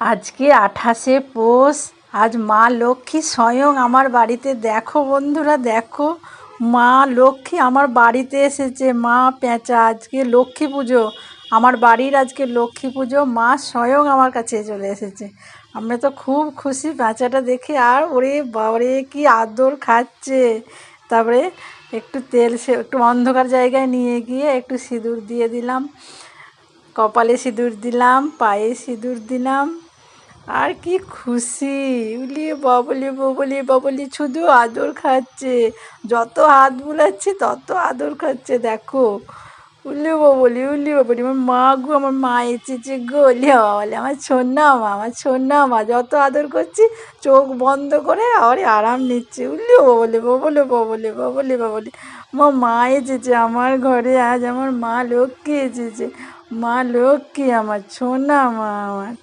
আজকে আঠাশে পৌষ। আজ মা লক্ষ্মী স্বয়ং আমার বাড়িতে। দেখো বন্ধুরা, দেখো, মা লক্ষ্মী আমার বাড়িতে এসেছে। মা পেঁচা, আজকে লক্ষ্মী পুজো। আমার বাড়ির আজকে লক্ষ্মী পুজো। মা স্বয়ং আমার কাছে চলে এসেছে। আমরা তো খুব খুশি পেঁচাটা দেখে। আর ওরে বাবারে, কি আদর খাচ্ছে। তারপরে একটু তেল সে, একটু অন্ধকার জায়গায় নিয়ে গিয়ে একটু সিঁদুর দিয়ে দিলাম। কপালে সিঁদুর দিলাম, পায়ে সিঁদুর দিলাম। আর কি খুশি উলি বাবলি বাবলি বাবলি শুধু আদর খাচ্ছে যত হাত বুলাচ্ছি তত আদর খাচ্ছে দেখো উলি বাবলি উলি বাবলি আমার মা গো আমার মা এসেছে গো উলি বাবলি আমার ছোনা মা আমার ছোনা মা যত আদর করছি চোখ বন্ধ করে আবার আরাম নিচ্ছে উলি বাবলি বাবলি বাবলি বাবলি বাবলি আমার মা এসেছে আমার ঘরে আজ আমার মা লক্ষ্মী এসেছে মা লক্ষ্মী আমার ছোনা মা আমার